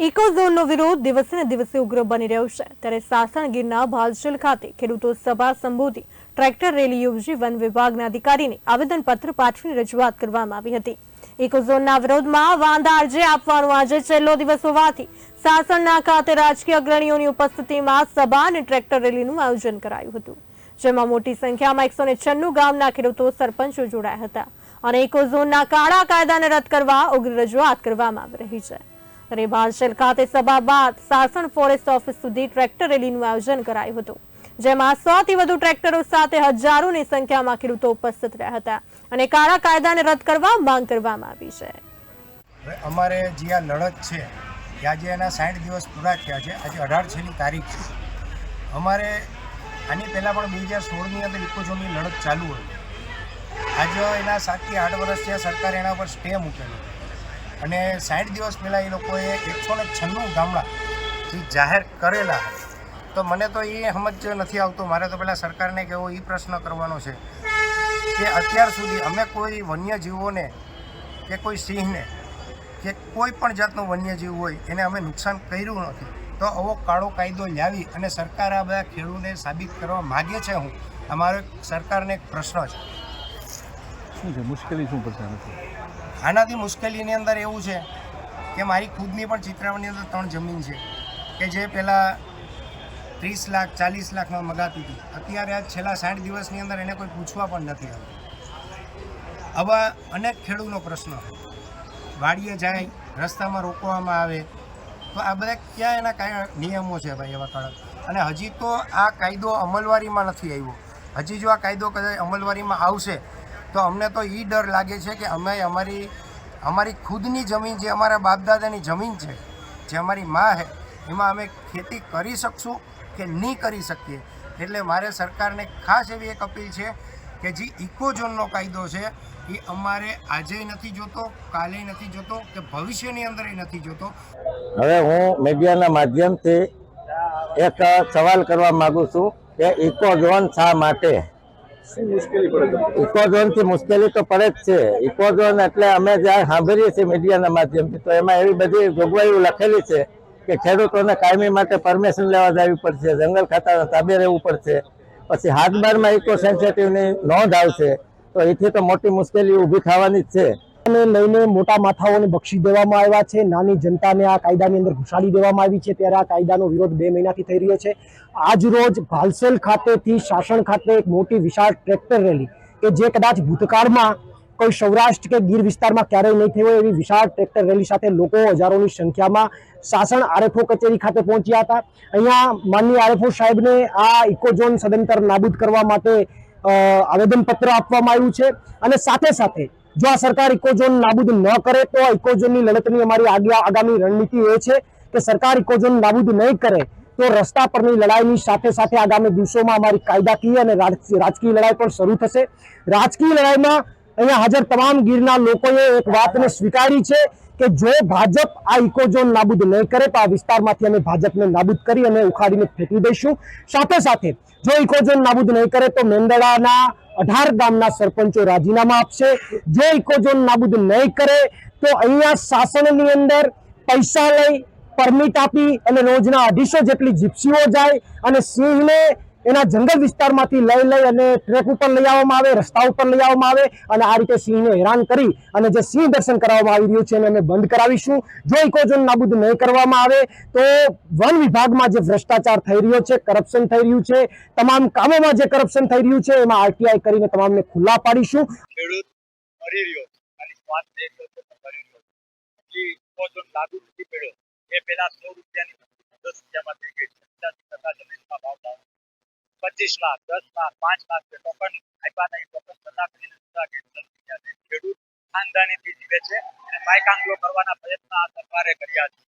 Eco ઝોનનો વિરોધ દિવસે ને દિવસે ઉગ્ર બની રહ્યો છે. ત્યારે સાસણગીરના ભાલશીલ ખાતે ખેડૂતો સભા સંબોધી ટ્રેક્ટર રેલી યોજી વન વિભાગના અધિકારીને આવેદનપત્ર પાઠવીને રજૂઆત કરવામાં આવી હતી. ઇકોઝોનના વિરોધમાં વાંધા અરજી આપવાનો આજે છેલ્લો દિવસ હોવાથી સાસણના ખાતે રાજકીય અગ્રણીઓની ઉપસ્થિતિમાં સભા અને ટ્રેક્ટર રેલીનું આયોજન કરાયું હતું. જેમાં મોટી સંખ્યામાં એકસો ને છન્નું ગામના ખેડૂતો સરપંચો જોડાયા હતા અને ઇકોઝોનના કાળા કાયદાને રદ કરવા ઉગ્ર રજૂઆત કરવામાં આવી રહી છે. ભાલશેલ ખાતે સભા બાદ સાસણ ફોરેસ્ટ ઓફિસ સુધી ટ્રેક્ટર રેલીનું આયોજન કરાયું હતું, જેમાં સો થી વધુ ટ્રેક્ટરો સાથે હજારોની સંખ્યામાં ખેડૂતો ઉપસ્થિત રહ્યા હતા અને કાળા કાયદાને રદ કરવા માંગ કરવામાં આવી છે. અમારે જે આ લડત છે આજે એના સાઠ દિવસ પૂરા થયા છે, આજે અઢાર છેલ્લી તારીખ છે. અમારે આની પહેલાં પણ બે હજાર સોળની અંદર ઇકોઝોનની લડત ચાલુ હતી આજે એના સાતથી આઠ વર્ષ થયા સરકારે એના પર સ્ટે મૂકેલો. અને સાઠ દિવસ પહેલાં એ લોકોએ એકસો ને છન્નું ગામડા એ જાહેર કરેલા તો મને તો એ સમજ નથી આવતો. મારે તો પહેલાં સરકારને કેવો એ પ્રશ્ન કરવાનો છે કે અત્યાર સુધી અમે કોઈ વન્યજીવોને કે કોઈ સિંહને કે કોઈ પણ જાતનું વન્યજીવ હોય એને અમે નુકસાન કર્યું નથી. તો આવો કાળો કાયદો લાવી અને સરકાર આ બધા ખેડૂતને સાબિત કરવા માગે છે હું. અમારો સરકારને એક પ્રશ્ન છે. શું છે? મુશ્કેલી શું પડશે આનાથી? આનાથી મુશ્કેલીની અંદર એવું છે કે મારી ખુદની પણ ચિત્રાવણની અંદર ત્રણ જમીન છે કે જે પહેલાં ત્રીસ લાખ, ચાલીસ લાખમાં મગાતી હતી. અત્યારે આજ છેલ્લા સાઠ દિવસની અંદર એને કોઈ પૂછવા પણ નથી આવ્યું. આવા અનેક ખેડૂતનો પ્રશ્ન વાડીએ જાય, રસ્તામાં રોકવામાં આવે, તો આ બધા ક્યાં એના કયા નિયમો છે ભાઈ એવા કડક? અને હજી તો આ કાયદો અમલવારીમાં નથી આવ્યો. હજી જો આ કાયદો કદાચ અમલવારીમાં આવશે તો અમને તો એ ડર લાગે છે કે અમે અમારી અમારી ખુદની જમીન જે અમારા બાપદાદાની જમીન છે, જે અમારી માં છે એમાં અમે ખેતી કરી શકશું કે નહીં કરી શકીએ? એટલે મારે સરકારને ખાસ એવી એક અપીલ છે કે જે ઇકોઝોનનો કાયદો છે, એ અમારે આજે નથી જોતો કાલે નથી જોતો, કે ભવિષ્યની અંદર નથી જોતો. હવે હું મીડિયાના માધ્યમથી એક સવાલ કરવા માગું છું કે ઇકોઝોન શા માટે? શું મુશ્કેલી તો પડે જ છે. ઇકો ઝોન એટલે અમે જ્યાં સાંભળીએ છીએ મીડિયાના માધ્યમથી, તો એમાં એવી બધી જોગવાઈઓ લખેલી છે કે ખેડૂતોને કાયમી માટે પરમિશન લેવા જવી પડશે, જંગલ ખાતાના તાબે રહેવું પડશે. પછી હાથ બારમાં ઇકો સેન્સિટિવની નોંધ આવશે, તો એથી તો મોટી મુશ્કેલી ઊભી થવાની જ છે. ને લઈને મોટા માથાઓને બક્ષી દેવામાં આવ્યા છે. નાની જનતાને આ કાયદાની અંદર ઘુસાડી દેવામાં આવી છે. ત્યારે આ કાયદાનો વિરોધ બે મહિનાથી થઈ રહ્યો છે. આજ રોજ ભાલસેલ ખાતેથી શાસન ખાતે એક મોટી વિશાળ ટ્રેક્ટર રેલી કે જે કદાચ ભૂતકાળમાં કોઈ સૌરાષ્ટ્ર કે ગીર વિસ્તારમાં ક્યારેય નહીં થઈ હોય એવી વિશાળ ટ્રેક્ટર રેલી સાથે લોકો હજારોની સંખ્યામાં શાસન આરએફઓ કચેરી ખાતે પહોંચ્યા હતા. અહીંયા માનનીય આરએફઓ સાહેબને આ ઇકોઝોન સદંતર નાબૂદ કરવા માટે આવેદનપત્ર આપવામાં આવ્યું છે. અને સાથે સાથે જો આ સરકાર ઇકોઝોન નાબૂદ ન કરે, તો ઇકોઝોનની લડતની અમારી આગા- આગામી રણનીતિ એ છે કે સરકાર ઇકોઝોન નાબૂદ નહીં કરે, તો રસ્તા પરની લડાઈની સાથે સાથે આગામી દિવસોમાં અમારી કાયદાકીય અને રાજકીય લડાઈ પણ શરૂ થશે. રાજકીય લડાઈમાં અહીંયા હાજર તમામ ગીરના લોકોએ એક વાતને સ્વીકારી છે કે જો ભાજપ આ ઇકોઝોન નાબૂદ નહીં કરે, તો આ વિસ્તારમાંથી અમે ભાજપને નાબૂદ કરી અને ઉખાડીને ફેંકી દઈશું. સાથે સાથે જો ઇકોઝોન નાબૂદ નહીં કરે, તો મેંદડાના અઢાર ગામના સરપંચો રાજીનામા આપશે. જો ઇકોઝોન નાબૂદ નહીં કરે, તો અહીંયા શાસનની અંદર પૈસા લઈ પરમિટ આપી અને રોજના અઢીસો જેટલી જીપ્સીઓ જાય અને સિંહને એના જંગલ વિસ્તારમાંથી લઈ લઈ અને ટ્રેક ઉપર લઈ આવવામાં આવે, રસ્તા ઉપર લઈ આવવામાં આવે અને આ રીતે સિંહને હેરાન કરી અને જે સિંહ દર્શન કરાવવામાં આવી રહ્યું છે એને અમે બંધ કરાવીશું. જો ઇકોઝોન નાબૂદ નહીં કરવામાં આવે તો વન વિભાગમાં જે ભ્રષ્ટાચાર થઈ રહ્યો છે કરપ્શન થઈ રહ્યું છે, તમામ કામોમાં જે કરપ્શન થઈ રહ્યું છે, એમાં આરટીઆઈ કરીને તમામને ખુલ્લા પાડીશું. લાગુ નથી પહેલા સો રૂપિયાની દસ રૂપિયામાં થઈ ગઈ છે. પચાસી લાખ, દસ લાખ, પાંચ લાખ ટોકન આપ્યા નહીં ટોકન થતા કરીને ખેડૂત ખાનદાનીથી જીવે છે અને માયકાંગલો કરવાના પ્રયત્ન આ સરકારે કર્યા છે.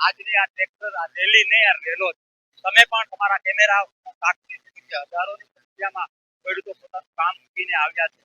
આજની આ ટ્રેક્ટર, આ રેલી નહીં આ રેલો તમે પણ તમારા કેમેરા સાક્ષી હજારોની સંખ્યામાં ખેડૂતો પોતાનું કામ મૂકીને આવ્યા છે.